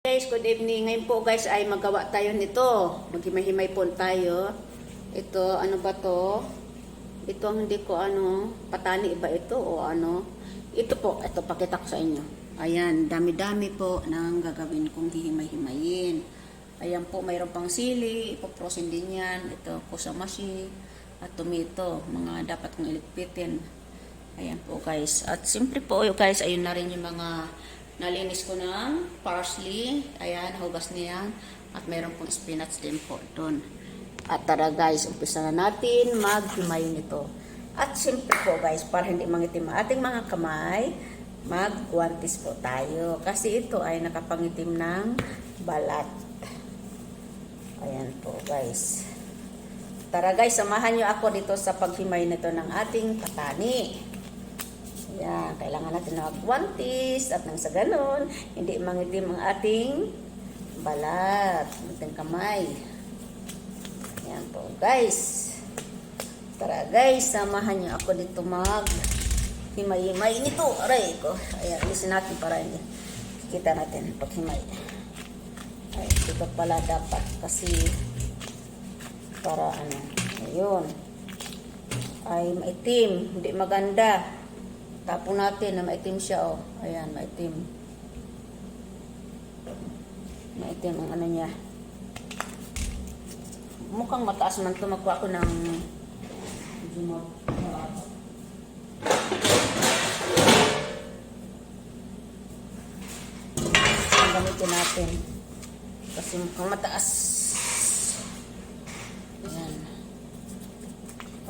Guys, good evening. Ngayon po guys ay magawa tayo nito. Maghimay-himay po tayo. Ito, ano ba to? Ito ang hindi ko ano, patani ba ito o ano? Ito po, ito pakita ko sa inyo. Ayan, dami-dami po ng gagawin kong hihimay-himayin. Ayan po, mayroon pang sili, ipoprosin din yan. Ito, kusamashi, at tomato, mga dapat kong iligpitin. Ayan po guys. At siyempre po guys, ayun na rin yung mga nalinis ko ng parsley. Ayan, hugas niyan. At meron pong spinach din po doon. At tara guys, umpisa na natin maghimay nito. At siyempre po guys, para hindi mangitim ang ating mga kamay, magguantis po tayo. Kasi ito ay nakapangitim ng balat. Ayan po guys. Tara guys, samahan nyo ako dito sa paghimay nito ng ating patani. Yan, kailangan natin na magwantis at nang sa ganon, hindi mangitim ang ating balat, ating kamay. Yan po, guys. Tara guys, samahan niyo ako dito mag himay-himay nito. Aray ko. Ayan, alisin natin para hindi kita natin paghimay. Ay, dito pala dapat kasi para ano, ayun. Ay, maitim, hindi maganda. Tapon natin na maitim siya, oh. Ayan, maitim. Maitim ang ano niya. Mukhang mataas man ito. Magkuha ko ng... Ang gamitin natin. Kasi mukhang mataas. Ayan.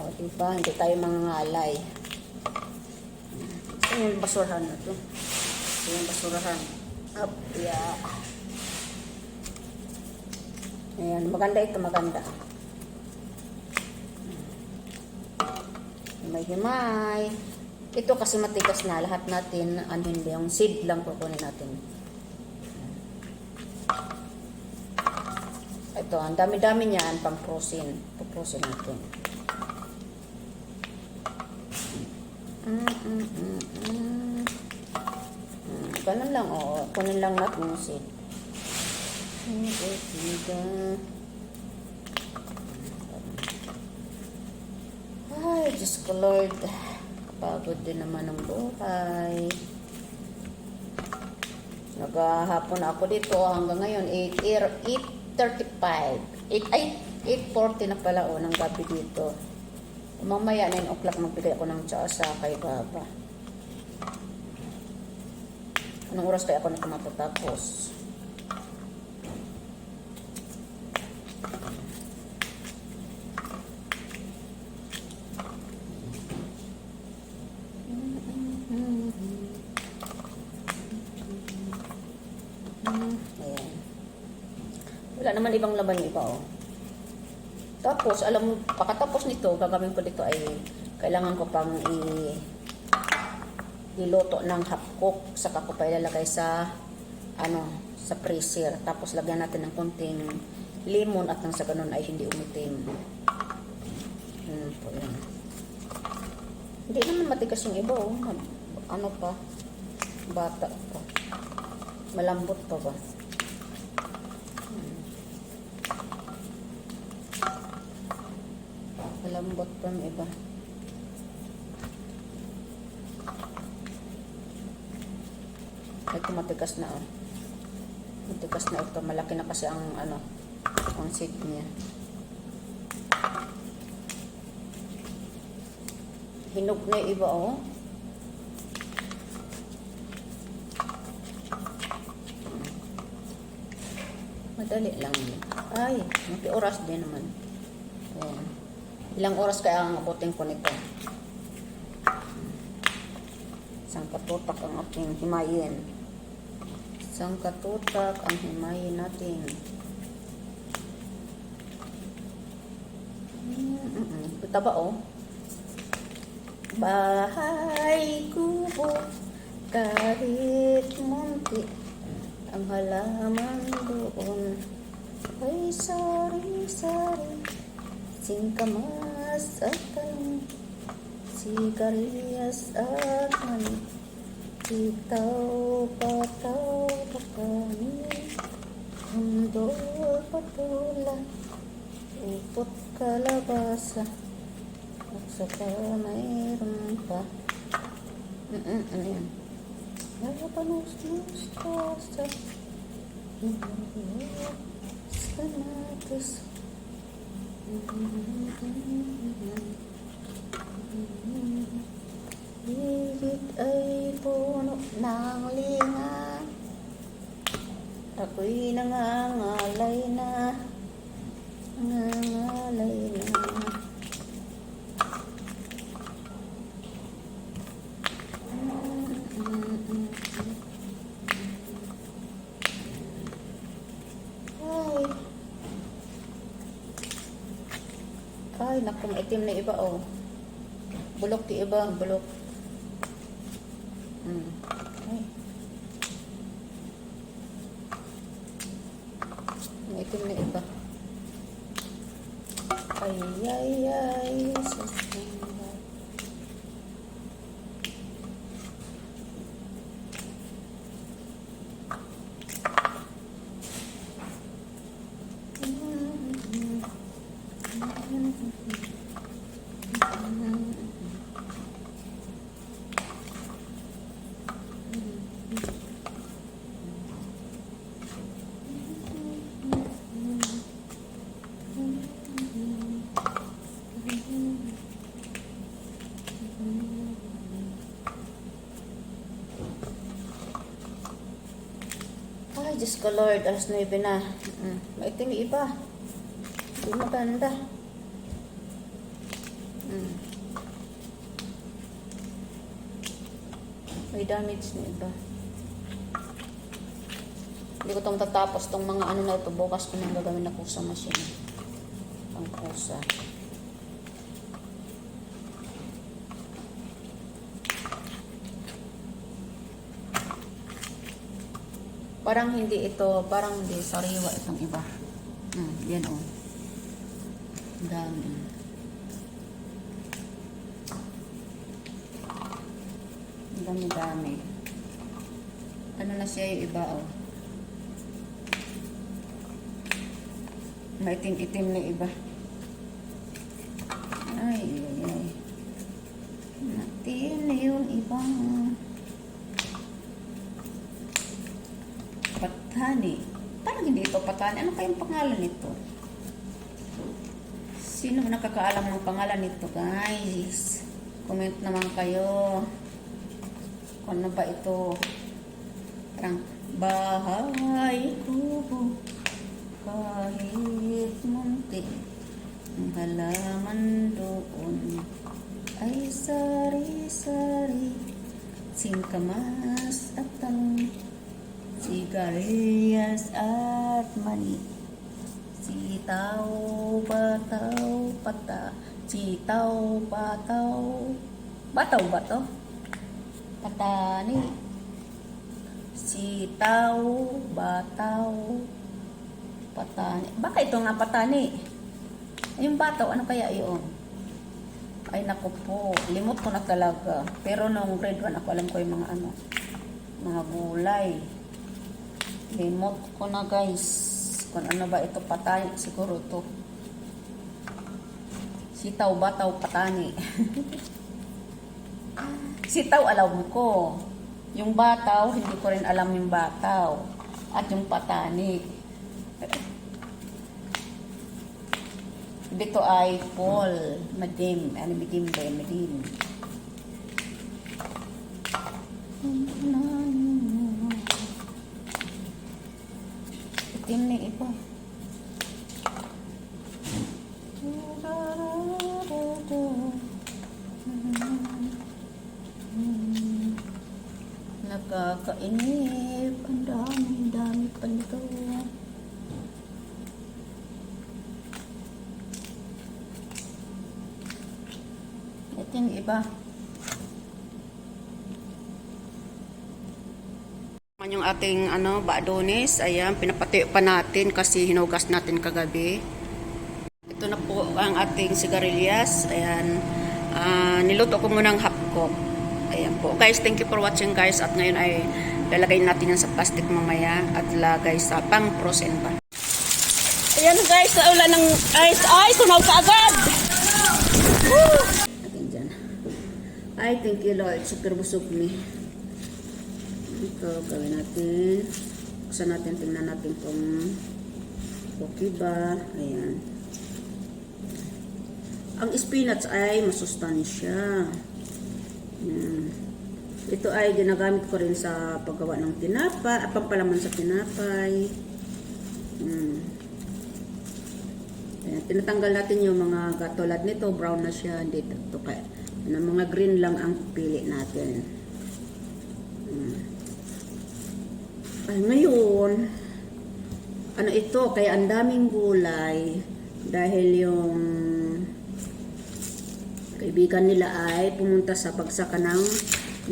O, diba? Hindi tayo mangangalay. Yung basurahan na to. Ito yung basurahan. Up, yeah. Ayan, maganda ito, maganda. Himay-himay. Ito kasi matigas na. Lahat natin, ano hindi, yung seed lang kukunin natin. Ito, ang dami-dami niyan, pang prosin. Puprosin natin. Mm, mm, mm, mm. Mm, Ganun lang, oo. Kunin lang yung seed. Okay, tiga. Ay, Diyos ko Lord. Kapagod din naman ang buhay. Naghahapon ako dito hanggang ngayon, 8, 8.35. 8, ay, 8.40 na pala o ng gabi dito. Mamaya 9 o'clock magbigay ako ng tsaa sa kay Baba. Anong oras kaya ako na matatapos? Wala naman ibang laban yung iba, oh. Tapos, alam mo, pakatapos nito, gagawin ko dito ay kailangan ko pang i iluto ng half cook saka ko pa ilalagay sa ano sa freezer. Tapos lagyan natin ng konting lemon at nang sa ganun ay hindi umitim. Hmm, po yan hindi naman matigas yung iba oh. ano pa? Bata pa. Malambot pa ba? Malambot pa yung iba. Ito matigas na oh. Matigas na ito. Malaki na kasi ang ano, ang seed niya. Hinog na iba oh. Madali lang yun. Ay, mati oras din naman. Ayan. Ilang oras kaya ang abutin ko nito? Isang katutak ang ating himayin. Isang katutak ang himayin natin. Mm-mm. Ito ba oh? Bahay kubo kahit munti ang halaman doon ay sari-sari singkamas at talong sigarilyas at mani Ikaw pataw pa kami Kondol patulan, upot kalabasa, at saka mayroon pa. Mm-mm, ano yan? Labanos mustasa, Sanatus. Higit ay puno ng linga Ako'y nangangalay na Nangangalay na Ay Ay, naku, maitim na iba, oh. Bulok ti iba, bulok. Mm. Ay. Maitim na iba. Ay, ay, ay, sasamba. Ay, Diyos ko Lord, alas 9 na. Mm. Maitim iba. Hindi maganda. Mm. May damage na iba. Hindi ko itong tatapos tong mga ano na ito. Bukas ko nang gagawin na kusa machine. Pang kusa. Parang hindi ito, parang hindi sariwa itong iba. Mm, yan o. Oh. Dami. Dami-dami. Ano na siya yung iba oh. Maitim-itim na iba. Ay, ay, ay. Maitim na yung ibang Patani. Parang hindi ito patani. Ano kayang pangalan nito? Sino nakakaalam ng pangalan nito, guys? Comment naman kayo. Ano ba ito? Parang bahay kubo kahit munti ang halaman doon ay sari-sari singkamas at talong sigarilyas at mani. Sitaw, bataw, pata. Sitaw, bataw. Bataw ba to? patani sitaw, bataw patani baka ito nga patani yung bataw, ano kaya yun? ay naku po, limot ko na talaga. Pero nung grade 1 ako alam ko yung mga ano mga gulay Limot ko na guys. Kung ano ba ito patay, siguro ito. Sitaw, bataw, patani. Sitaw alam ko. Yung bataw, hindi ko rin alam yung bataw. At yung patani. Dito ay Paul, Madim. Ano Madim ba? Madim. Itim na iba. Nakakainip. Ang dami, dami pa nito. Ito yung iba. Yan yung ating ano, baadonis. Ayan, pinapatuyo pa natin kasi hinugas natin kagabi. Ito na po ang ating sigarilyas. Ayan, ah, niluto ko muna ng half cup. Ayan po. Guys, thank you for watching guys. At ngayon ay Lalagay natin yan sa plastic mamaya at lagay sa pang frozen pa. Ayan guys, sa ulan ng ice. Ay, tunaw ka agad! Woo! Ay, thank you Lord. Super busog ni. Ito, gawin natin. Buksan natin, tingnan natin kung okay ba. Ayan. Ang spinach ay masustansya. Ayan. Ito ay ginagamit ko rin sa paggawa ng tinapa, at pampalaman sa tinapay. Hmm. Ayan, tinatanggal natin yung mga katulad nito, brown na siya, dito to na mga green lang ang pili natin. Ay, ngayon, ano ito, kaya ang daming gulay dahil yung kaibigan nila ay pumunta sa pagsaka ng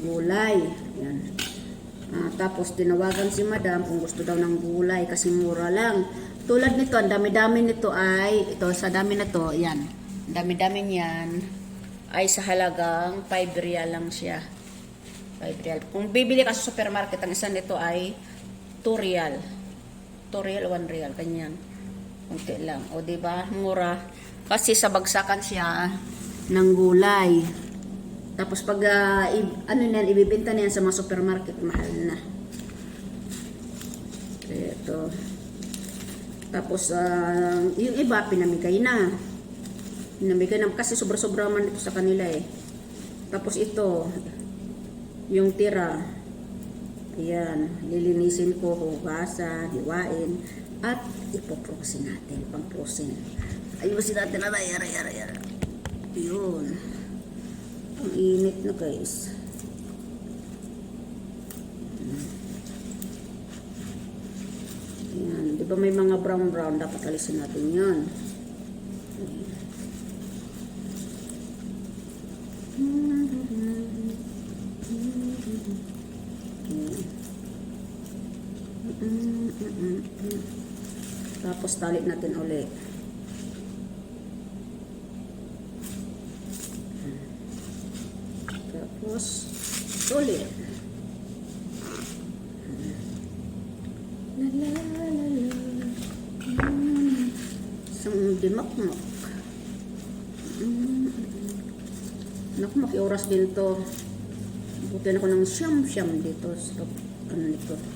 gulay. Yan. Ah, tapos tinawagan si madam kung gusto daw ng gulay kasi mura lang. Tulad nito, ang dami-dami nito ay, ito sa dami na to, yan. Ang dami-dami niyan ay sa halagang 5 real lang siya. 5 real. Kung bibili ka sa supermarket, ang isa nito ay 2 real. 2 real, 1 real, ganyan. Kunti lang. O, ba Mura. Kasi sa bagsakan siya ng gulay. Tapos pag i- ano niyan, ibibenta niyan sa mga supermarket, mahal na. Ito. Tapos ah, yung iba, pinamigay na. Pinamigay na kasi sobra-sobra man ito sa kanila eh. Tapos ito, yung tira. Ayan, lilinisin ko, hugasan, hiwain, at ipoprosin natin, pang-prosin. Ayusin natin na yara, yara, yara. Yun. Ang init na guys. Ayan, di ba may mga brown-brown, dapat alisin natin yun. Tapos tali natin uli. Tapos ulit. La la la la. Isang dimakmak. Naku, makioras din to. Buti na ko ng siyam-siyam dito sa ano nito.